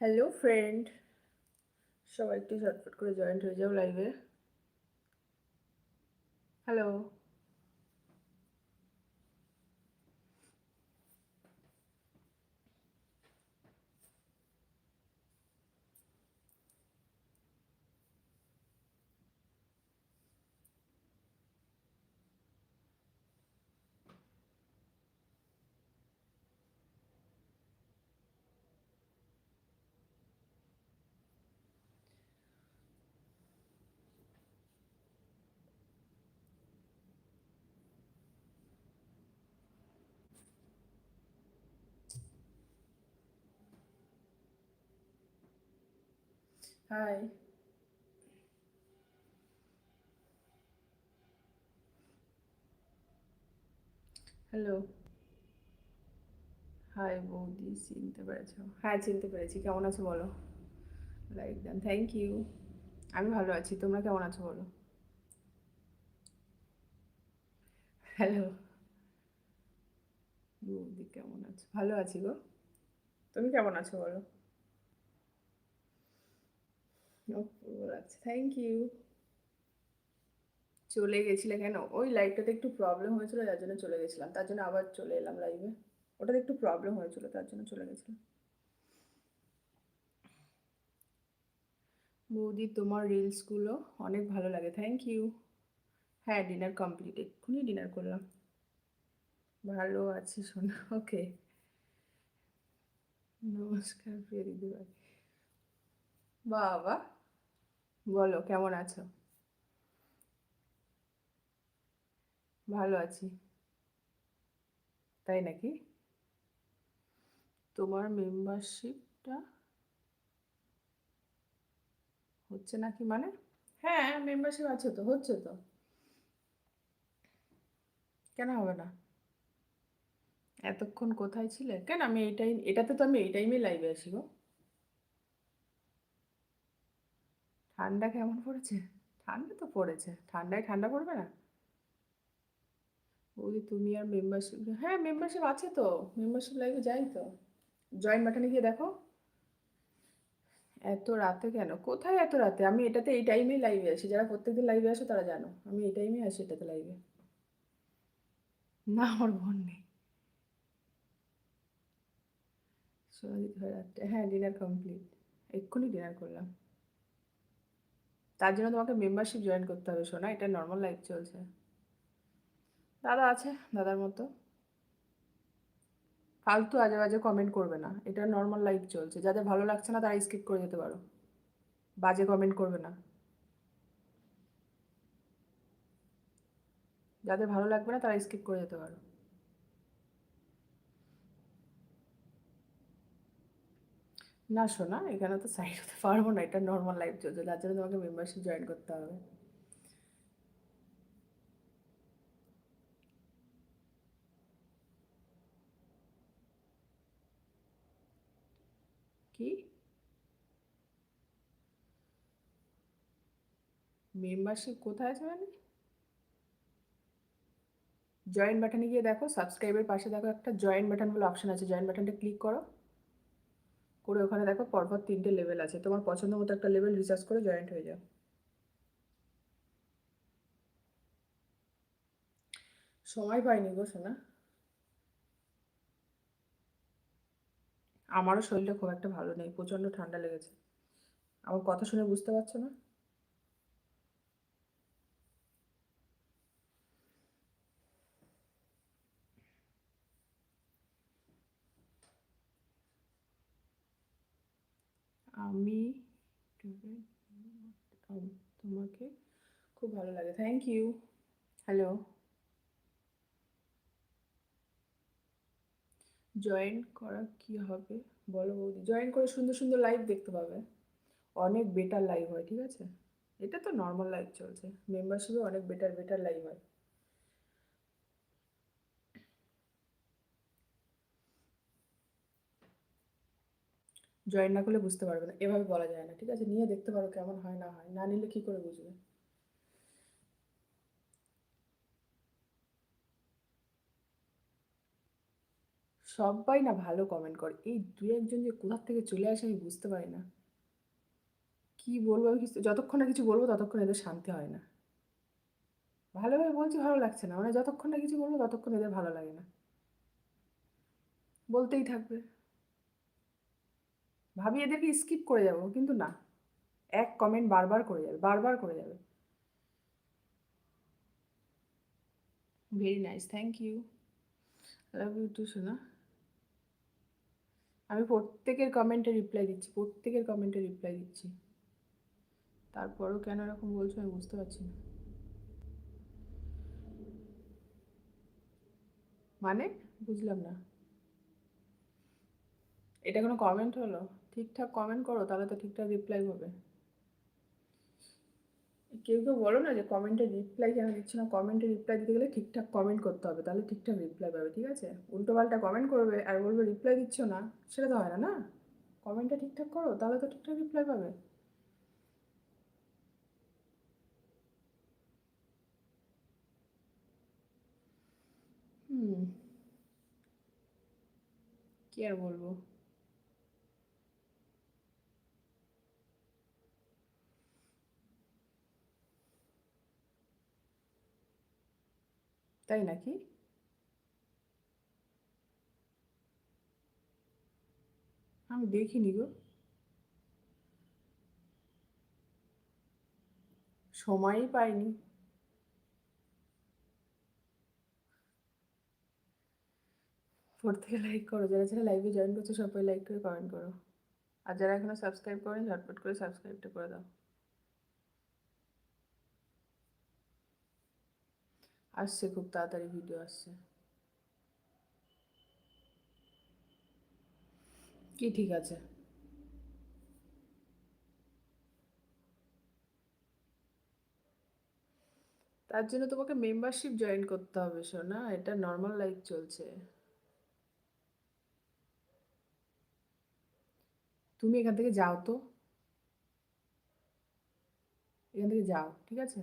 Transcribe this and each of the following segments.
Hello friend সবাই একটু ঝটফট করে জয়েন্ট হয়ে যাও লাইভে হ্যালো হাই হ্যালো হাই বৌদি চিনতে পেরেছ? হ্যাঁ চিনতে পেরেছি। কেমন আছো বলো? লাইক দেন থ্যাংক ইউ আমি ভালো আছি। তোমরা কেমন আছো বলো? হ্যালো বৌদি কেমন আছো? ভালো আছি গো। তুমি কেমন আছো বলো? লাগছে থ্যাংক ইউ চলে গেছিলে কেন? ওই লাইভটাতে একটু প্রবলেম হয়েছিল, যার জন্য চলে গেছিলাম। তার জন্য আবার চলে এলাম লাইভে ওটাতে একটু প্রবলেম হয়েছিল, তার জন্য চলে গেছিলাম। বৌদি, তোমার রিলসগুলো অনেক ভালো লাগে। থ্যাংক ইউ হ্যাঁ ডিনার কমপ্লিট এক্ষুনি ডিনার করলাম। ভালো আছি শোনা ওকে নমস্কার, প্রিয় দিদিভাই। বাবা। বলো, কেমন আছো? ভালো আছি। তাই নাকি? তোমার মেম্বারশিপটা হচ্ছে নাকি মানে? হ্যাঁ মেম্বারশিপ আছে তো, হচ্ছে তো। কেন হবে না? এতক্ষণ কোথায় ছিলে? কেন আমি এই টাইম এটাতে তো আমি এই টাইমে লাইভে আসি গো। ঠান্ডা কেমন পড়েছে? ঠান্ডা তো পড়েছে। ঠান্ডায় ঠান্ডা পড়বে না? ওই তুমি আর মেম্বারশিপ হ্যাঁ মেম্বারশিপ আছে তো। মেম্বারশিপ লাইভে যাই তো। জয়েন্ট বাটনে গিয়ে দেখো। এত রাতে কেন? কোথায় এত রাতে? আমি এটাতে এই টাইমেই লাইভে আসি। যারা প্রত্যেকদিন লাইভে আসো তারা জানো। আমি এই টাইমেই আসি এটাতে লাইভে না, আমার বোন নেই। হ্যাঁ ডিনার কমপ্লিট এক্ষুনি ডিনার করলাম। তার জন্য তোমাকে মেম্বারশিপ জয়েন করতে হবে শোনা এটা নর্মাল লাইফ চলছে। দাদা আছে, দাদার মতো। ফালতু আজে বাজে কমেন্ট করবে না। এটা নর্মাল লাইফ চলছে। যাদের ভালো লাগছে না, তারা স্কিপ করে যেতে পারো। বাজে কমেন্ট করবে না। যাদের ভালো লাগবে না, তারা স্কিপ করে যেতে পারো। না শোনা, এখানে তো সাইড হতে পারব না, এটা নর্মাল লাইফ চলছে যার জন্য তোমাকে মেম্বারশিপ জয়েন করতে হবে। কি? মেম্বারশিপ কোথায় আছে মানে? জয়েন বাটনে গিয়ে দেখো সাবস্ক্রাইবের পাশে দেখো একটা জয়েন বাটন বলে অপশন আছে জয়েন বাটনটা ক্লিক করো। করে ওখানে দেখো পরপর তিনটে লেভেল আছে। তোমার পছন্দ মতো একটা লেভেল রিচার্জ করে জয়েন্ট হয়ে যাও। সময় পাইনি গো সোনা। আমারও শরীরটা খুব একটা ভালো নেই, প্রচণ্ড ঠান্ডা লেগেছে। আমার কথা শুনে বুঝতে পারছ না? আমি তোমাকে খুব ভালো লাগে। থ্যাংক ইউ হ্যালো জয়েন করা কি হবে? বলো বৌদি। জয়েন করে সুন্দর সুন্দর লাইভ দেখতে পাবে। অনেক বেটার লাইভ হয়, ঠিক আছে? এটা তো নর্মাল লাইভ চলছে। মেম্বারশিপে অনেক বেটার বেটার লাইভ হয়। জয়েন না করলে বুঝতে পারবে না। এভাবে বলা যায় না, ঠিক আছে? নিয়ে দেখতে পারো কেমন হয়, না হয়। না নিলে কি করে বুঝবে? সবাই না ভালো কমেন্ট করে। এই দু একজন যে কোথার থেকে চলে আসে আমি বুঝতে পারি না। কি বলব আমি কিছু যতক্ষণ না কিছু বলব ততক্ষণ এদের শান্তি হয় না। ভালোভাবে বলছি ভালো লাগছে না। মানে যতক্ষণ না কিছু বলব ততক্ষণ এদের ভালো লাগে না। বলতেই থাকবে। ভাবি এদেরকে স্কিপ করে যাব, কিন্তু না। এক কমেন্ট বারবার করে যাবে, বারবার করে যাবে। Very nice thank you love you too শোনা আমি প্রত্যেকের কমেন্টে রিপ্লাই দিচ্ছি, প্রত্যেকের কমেন্টে রিপ্লাই দিচ্ছি। তারপরও কেন এরকম বলছো আমি বুঝতে পারছি না। মানে? বুঝলাম না। এটা কোনো কমেন্ট হলো? ঠিকঠাক কমেন্ট করো, তাহলে তো ঠিকঠাক রিপ্লাই হবে। কেউ কেউ বলো না যে কমেন্টে রিপ্লাই কেন দিচ্ছ না কমেন্টে রিপ্লাই দিতে গেলে ঠিকঠাক কমেন্ট করতে হবে, তাহলে ঠিকঠাক রিপ্লাই পাবে, ঠিক আছে? উল্টো পাল্টা কমেন্ট করবে আর বলবে রিপ্লাই দিচ্ছ না, সেটা তো হয় না না? কমেন্টটা ঠিকঠাক করো, তাহলে তো ঠিকঠাক রিপ্লাই পাবে। হুম। কি আর বলব? তাই নাকি? আমি দেখিনি গো। সময়ই পাইনি। প্রত্যেকে লাইক করো, যারা যারা লাইভে জয়েন করছ সবাই লাইক করে কমেন্ট করো। আর যারা এখনও সাবস্ক্রাইব করেন, ঝটপট করে সাবস্ক্রাইবটা করে দাও। আসছে খুব তাড়াতাড়ি ভিডিও আসছে। কি ঠিক আছে? তার জন্য তোমাকে মেম্বারশিপ জয়েন করতে হবে শোনা এটা নর্মাল লাইফ চলছে। তুমি এখান থেকে যাও তো। এখান থেকে যাও, ঠিক আছে?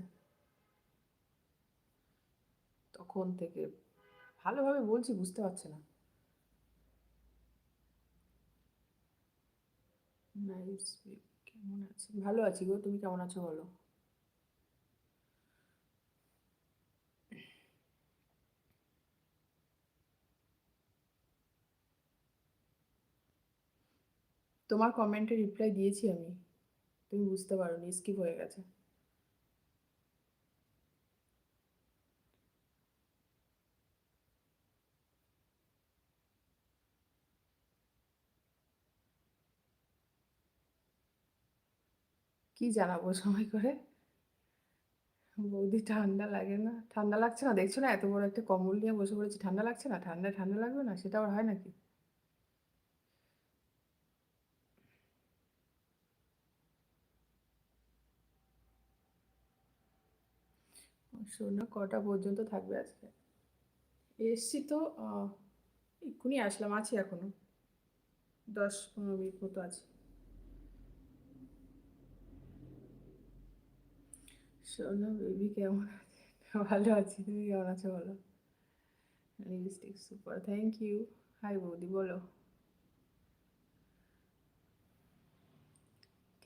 তখন থেকে ভালোভাবে বলছি, বুঝতে পারছে না। কেমন আছি ভালো আছি গো, তুমি কেমন আছো বলো? তোমার কমেন্টে রিপ্লাই দিয়েছি আমি। তুমি বুঝতে পারোনি স্কিপ হয়ে গেছে। কি জানাব সময় করে? বৌদি ঠান্ডা লাগে না। ঠান্ডা লাগছে না? দেখছ না এত বড় একটা কম্বল নিয়ে বসে পড়েছি। ঠান্ডা লাগছে না? ঠান্ডায় ঠান্ডা লাগবে না? সেটা আবার হয় নাকি? শোনো, কটা পর্যন্ত থাকবে আজকে? এসছি তো এক্ষুনি আসলাম, আছি এখনও। দশ পনেরো মিনিট মতো আছে। শোনো বেবি কেমন আছে? ভালো আছি, তুমি কেমন আছো বলো? Lipstick super thank you hi বৌদি, বলো।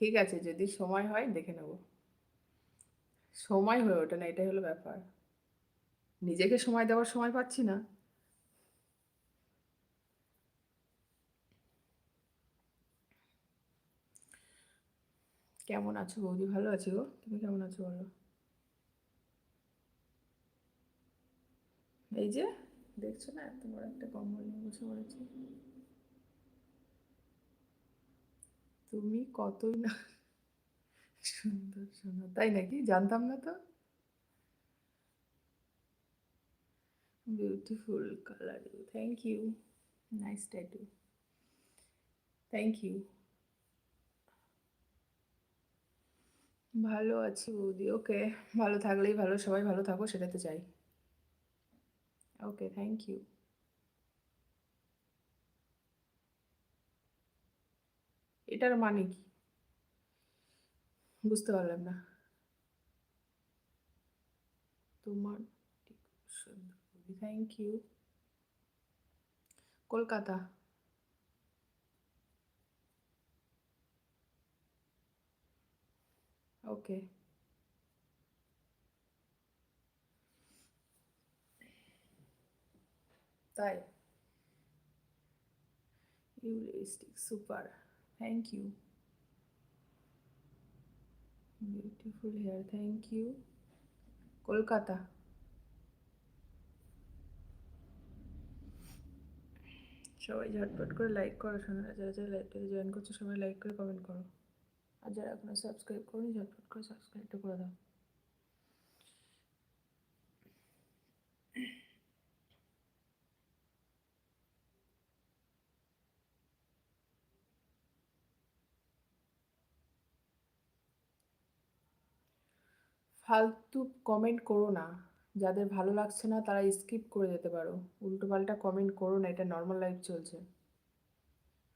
ঠিক আছে, যদি সময় হয় দেখে নেব। সময় হয়ে ওঠে না, এটাই হলো ব্যাপার। নিজেকে সময় দেওয়ার সময় পাচ্ছি না। কেমন আছো বৌদি? ভালো আছো? গো তুমি কেমন আছো বলো? এই যে, দেখছ না? এত বড় একটা কম্বল নিয়ে বসে পড়েছি। তুমি কতই না সুন্দর শোনো। তাই নাকি? জানতাম না তো। Beautiful colour thank you nice tattoo thank you ভালো আছি বৌদি ওকে, ভালো থাকলেই ভালো, সবাই ভালো থাকো, সেটাতে চাই ওকে থ্যাংক ইউ এটার মানে কি? বুঝতে পারলাম না। তোমার থ্যাংক ইউ কলকাতা। ওকে তাই ইউরিস্টিক super thank you beautiful hair thank you Kolkata সবাই ঝটপট করে লাইক করো শোনা যারা যারা লাইভটাতে জয়েন করছ সবাই লাইক করে কমেন্ট করো। আর যারা এখনও সাবস্ক্রাইব করোনি ঝটপট করে সাবস্ক্রাইবটা করে দাও। ফালতু কমেন্ট করো না। যাদের ভালো লাগছে না, তারা স্কিপ করে যেতে পারো। উল্টোপাল্টা কমেন্ট করো না, এটা নর্মাল লাইফ চলছে।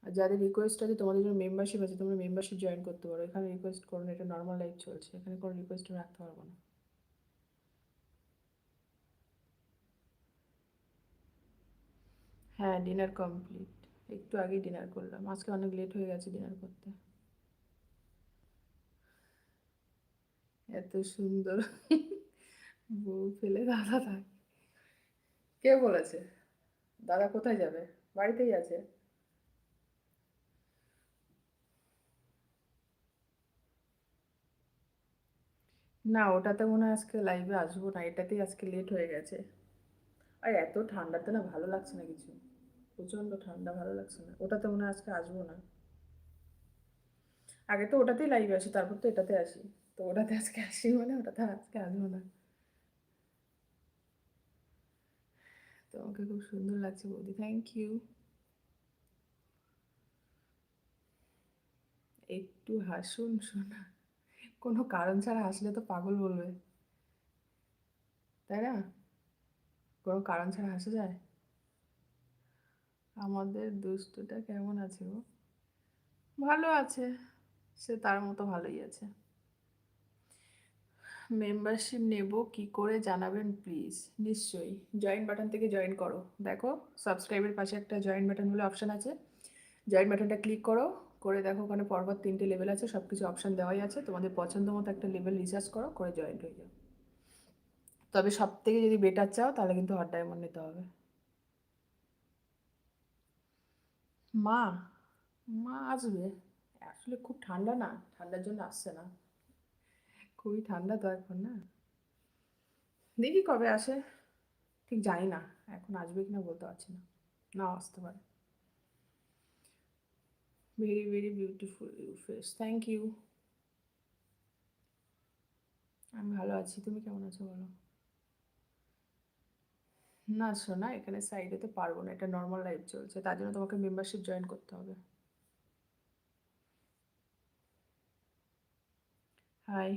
আর যাদের রিকোয়েস্ট আছে, তোমাদের জন্য মেম্বারশিপ আছে, তোমরা মেম্বারশিপ জয়েন করতে পারো। এখানে রিকোয়েস্ট করো না এটা নর্মাল লাইফ চলছে। এখানে কোনো রিকোয়েস্ট রাখতে পারব না। হ্যাঁ ডিনার কমপ্লিট একটু আগেই ডিনার করলাম। আজকে অনেক লেট হয়ে গেছে ডিনার করতে। এত সুন্দর। বউ ফেলে দাদা থাকে কে বলেছে? দাদা কোথায় যাবে? বাড়িতেই আছে? না, ওটাতে মনে হয় আজকে লাইভে আসব না, এটাতেই আজকে লেট হয়ে গেছে। আর এত ঠান্ডাতে না ভালো লাগছে না কিছু। প্রচণ্ড ঠান্ডা, ভালো লাগছে না। ওটাতে মনে হয় আজকে আসব না। আগে তো ওটাতেই লাইভে আসি, তারপর তো এটাতে আসি। তো ওটাতে আজকে আসি মানে ওটাতে আজকে আসব না। তোমাকে খুব সুন্দর লাগছে বৌদি থ্যাংক ইউ একটু হাসুন, শোনা। কোনো কারণ ছাড়া হাসলে তো পাগল বলবে। তাই না? কোনো কারণ ছাড়া হাসা যায়? আমাদের দুষ্টুটা কেমন আছে গো? ভালো আছে, সে তার মতো ভালোই আছে। মেম্বারশিপ নেব কি করে জানাবেন প্লিজ নিশ্চয়ই। জয়েন বাটন থেকে জয়েন করো। দেখো সাবস্ক্রাইবের পাশে একটা জয়েন বাটন বলে অপশান আছে। জয়েন বাটনটা ক্লিক করো। করে দেখো ওখানে পরপর তিনটে লেভেল আছে সব কিছু অপশান দেওয়াই আছে। তোমাদের পছন্দ মতো একটা লেভেল রিসার্চ করো, করে জয়েন হয়ে যাও। তবে সব থেকে যদি বেটার চাও, তাহলে কিন্তু হট ডায়মন্ড নিতে হবে। মা মা আসবে। আসলে খুব ঠান্ডা না, ঠান্ডার জন্য আসছে না। খুবই ঠান্ডা তো এখন না। দেখি কবে আসে। ঠিক জানি না, এখন আসবে কিনা বলতে পারছি না। না আসতে পারে। Very very beautiful you face thank you আমি ভালো আছি। তুমি কেমন আছো বলো? না, শোনা, এখানে সাইডে তো পারব না। এটা নর্মাল লাইফ চলছে। তার জন্য তোমাকে মেম্বারশিপ জয়েন করতে হবে। হাই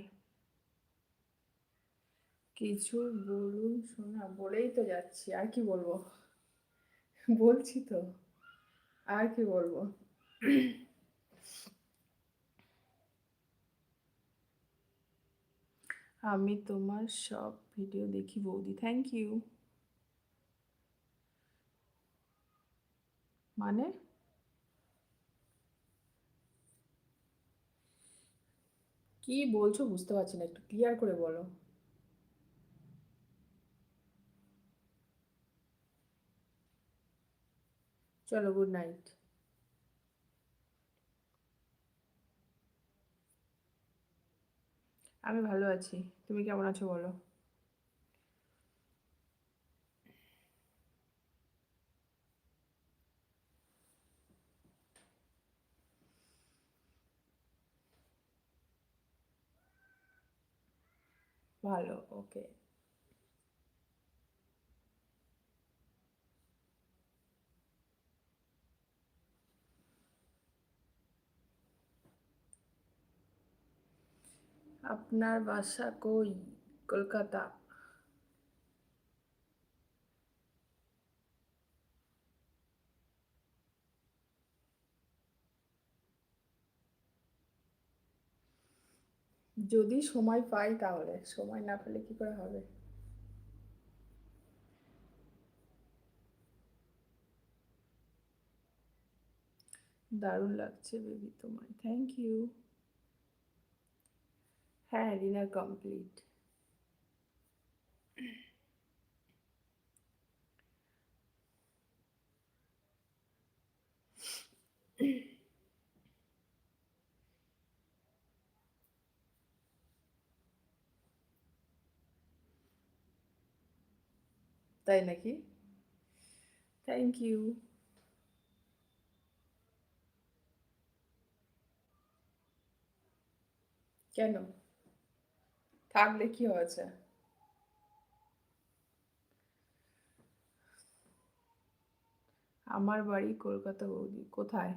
কিছু বলুন, শোনা, বলেই তো যাচ্ছি। আর কি বলব? বলছি তো। আর কি বলব? আমি তোমার সব ভিডিও দেখি, বৌদি। থ্যাংক ইউ মানে? কি বলছো বুঝতে পারছি না, একটু ক্লিয়ার করে বলো। চলো গুড নাইট আমি ভালো আছি। তুমি কেমন আছো বলো? ভালো ওকে আপনার বাসা কই? কলকাতা। যদি সময় পাই তাহলে। সময় না পেলে কি করে হবে? দারুণ লাগছে বেবি তোমায়। থ্যাংক ইউ হ্যাঁ ডিনার কমপ্লিট তাই নাকি? থ্যাংক ইউ কেন? থাকলে কি হয়েছে? আমার বাড়ি কলকাতা বৌদি, কোথায়?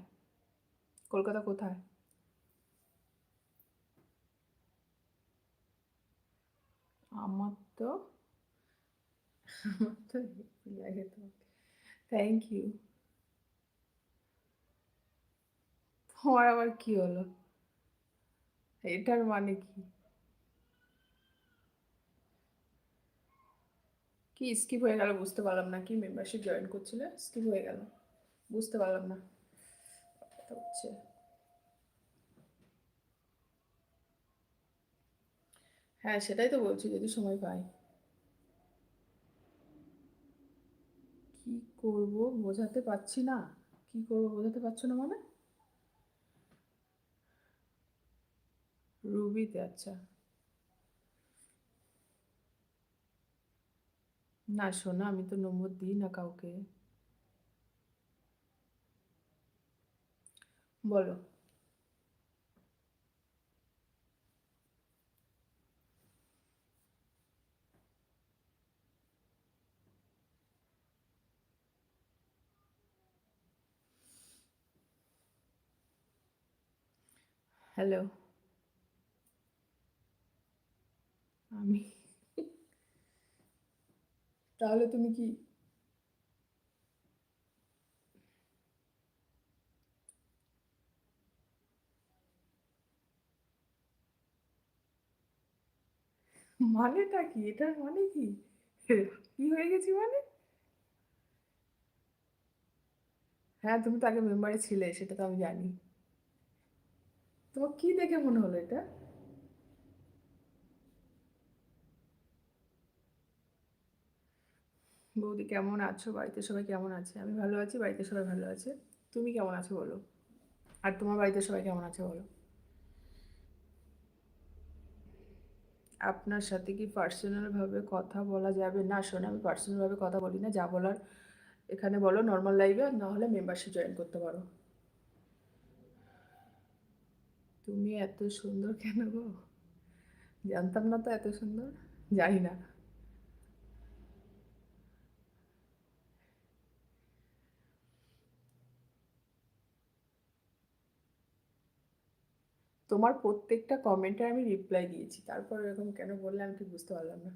কলকাতা কোথায়? আমার তো আমার তো লাগে থ্যাংক ইউ তোমার আবার কি হলো? এটার মানে কি? কি স্কিপ হয়ে গেল, বুঝতে পারলাম না কি মেম্বারশিপ জয়েন করছিলে স্কিপ হয়ে গেল, বুঝতে পারলাম না। হচ্ছে। হ্যাঁ সেটাই তো বলছি, যদি সময় পাই। কি করব বোঝাতে পারছি না, কি করব বোঝাতে পারছ না মানে? রুবিতে আচ্ছা। না শোনা আমি তো নম্বর দিই না কাউকে। বলো। হ্যালো আমি তাহলে তুমি কি মানেটা কি? এটার মানে কি? কি হয়ে গেছি মানে? হ্যাঁ তুমি তো আগে মেম্বারে ছিলে, সেটা তো আমি জানি। তোমার কি দেখে মনে হলো এটা? বৌদি কেমন আছো? বাড়িতে সবাই কেমন আছে? আমি ভালো আছি, বাড়িতে সবাই ভালো আছে। তুমি কেমন আছো বলো? আর তোমার বাড়িতে সবাই কেমন আছে বলো? আপনার সাথে কি পার্সোনালভাবে কথা বলা যাবে? না, শোনে, আমি পার্সোনালভাবে কথা বলি না, যা বলার এখানে বলো নর্মাল লাইভে আর না হলে মেম্বারশিপ জয়েন করতে পারো। তুমি এত সুন্দর কেন গো? জানতাম না তো এত সুন্দর? জানি না। তোমার প্রত্যেকটা কমেন্টে আমি রিপ্লাই দিয়েছি। তারপর এরকম কেন বললে আমি ঠিক বুঝতে পারলাম না।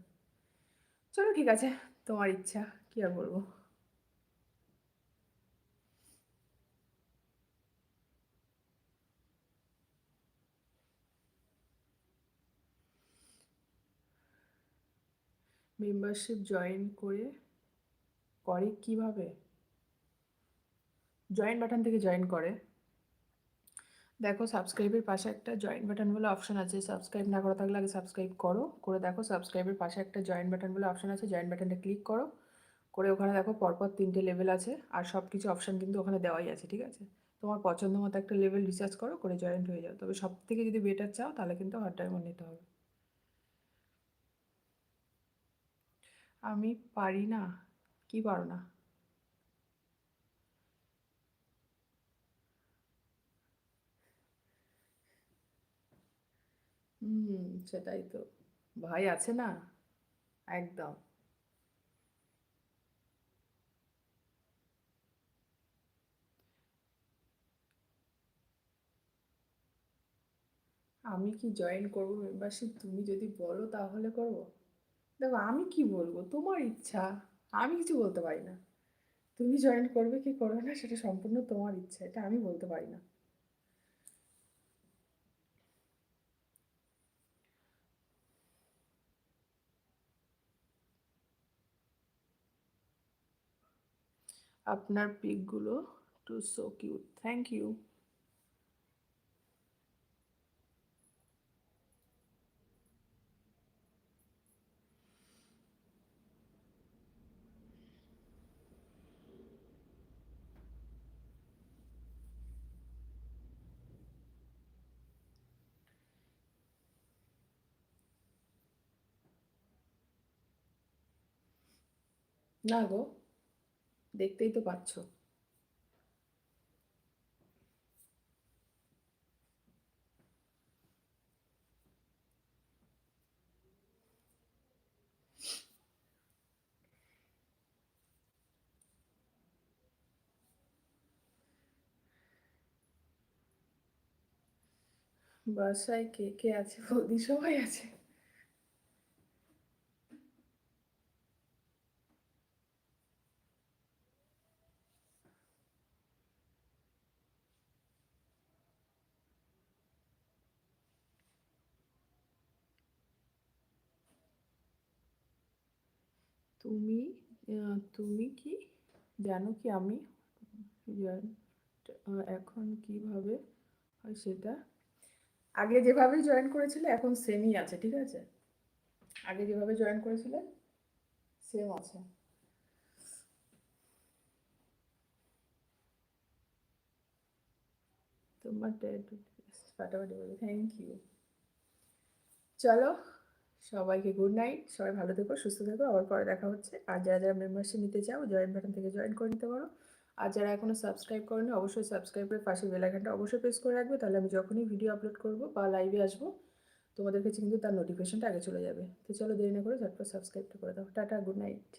চলো ঠিক আছে, তোমার ইচ্ছা, কি আর বলব? মেম্বারশিপ জয়েন করে করে কীভাবে? জয়েন বাটন থেকে জয়েন করে। দেখো সাবস্ক্রাইবের পাশে একটা জয়েন বাটন বলে অপশন আছে। সাবস্ক্রাইব না করা থাকলে আগে সাবস্ক্রাইব করো। করে দেখো সাবস্ক্রাইবের পাশে একটা জয়েন বাটন বলে অপশন আছে। জয়েন বাটনটা ক্লিক করো। করে ওখানে দেখো পরপর তিনটে লেভেল আছে। আর সব কিছু অপশান কিন্তু ওখানে দেওয়াই আছে, ঠিক আছে? তোমার পছন্দ মতো একটা লেভেল রিসার্চ করো, করে জয়েন্ট হয়ে যাও। তবে সব থেকে যদি বেটার চাও, তাহলে কিন্তু হার্ড ডায়মন্ড নিতে হবে। আমি পারি না। কি পারো না? হুম, সেটাই তো। ভাই আছে না? একদম। আমি কি জয়েন করব মেম্বারশিপ তুমি যদি বলো তাহলে করব। দেখো, আমি কি বলব? তোমার ইচ্ছা। আমি কিছু বলতে পারি না। তুমি জয়েন করবে কি করবে না, সেটা সম্পূর্ণ তোমার ইচ্ছা। এটা আমি বলতে পারি না। আপনার পিকগুলো too so cute thank you না গো দেখতেই তো পাচ্ছ। বাসায় কে কে আছে বৌদি? সবাই আছে। তুমি তুমি কি জানো কি আমি এখন কীভাবে হয় সেটা আগে যেভাবে জয়েন করেছিলে এখন সেমই আছে ঠিক আছে আগে যেভাবে জয়েন করেছিলে সেম আছে তোমার ফাটাফাটি বলে থ্যাংক ইউ চলো সবাইকে গুড নাইট সবাই ভালো থেকো, সুস্থ থেকো, আবার পরে দেখা হচ্ছে। আর যারা যারা মেম্বারশিপ নিতে চাও জয়েন বাটন থেকে জয়েন করে নিতে পারো। আর যারা এখনও সাবস্ক্রাইব করেনি, অবশ্যই সাবস্ক্রাইব করে পাশে বেলাইকানটা অবশ্যই প্রেস করে রাখবে, তাহলে আমি যখনই ভিডিও আপলোড করব বা লাইভে আসব, তোমাদের কাছে কিন্তু তার নোটিফিকেশনটা আগে চলে যাবে। তো চলো দেরি না করে ঝটপট সাবস্ক্রাইবটা করে দাও। Tata good night